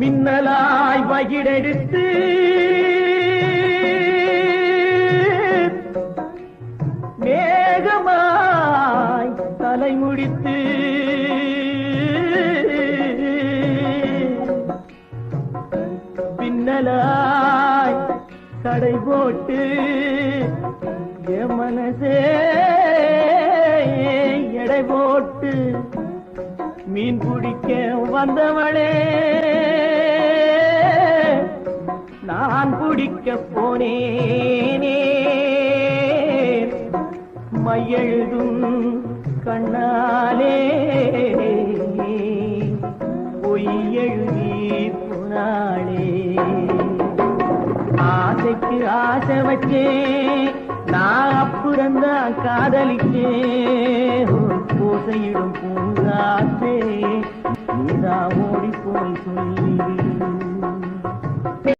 மின்னலாய் வகிடெடுத்து. மேகமாய் தலை முடித்து. பின்னலாய் கடை போட்டு என் மனசே எடை போட்டு மீன் பிடிக்க வந்தவளே. நான் பிடிக்க போனேனே. மையெழுதும் கண்ணாலே. பொய் எழுதி புனாளே. ஆசைக்கு ஆசை வச்சேன். நான் அப்புறந்தான் காதலிச்சேன். பூசையிடும் நீதா ஓடி போய் சொல்லி